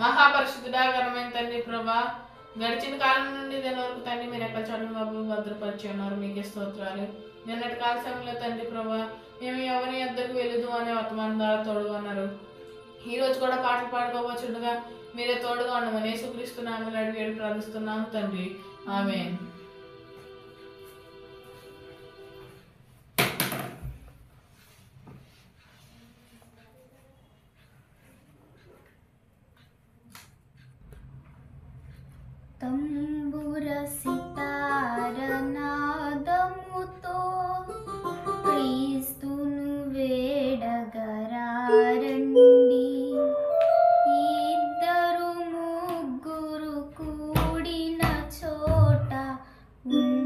మహాపరిశుద్ధుడా ఘనమైన తండ్రి ప్రభా గడిచిన కాలం నుండి దీని వరకు తండ్రి మీరు ఎక్కడ చోట బాబు భద్రపరిచి ఉన్నారు. మీకే స్తోత్రాలు. నిన్నటి కాల సమయంలో తండ్రి ప్రభా మేము ఎవరి ఇద్దరికి వెలుదు అనే వర్తమానం ద్వారా తోడుగా ఉన్నారు. ఈ రోజు కూడా పాటలు పాడుకోవచ్చుండగా మీరే తోడుగా ఉండమని యేసుక్రీస్తున్నామని అడిగి ప్రార్థిస్తున్నాము తండ్రి. ఆమె తంబుర సితారనాదముతో క్రీస్తును వేడగరారండి. ఇద్దరు ముగ్గురు కూడిన చోట ఉంటానని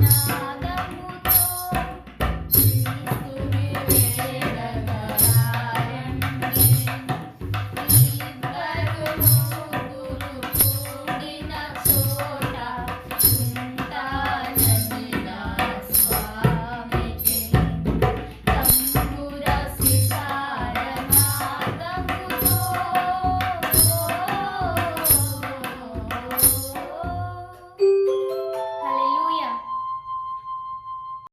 పరుగిడిగా తంబుర సితారనాదముతో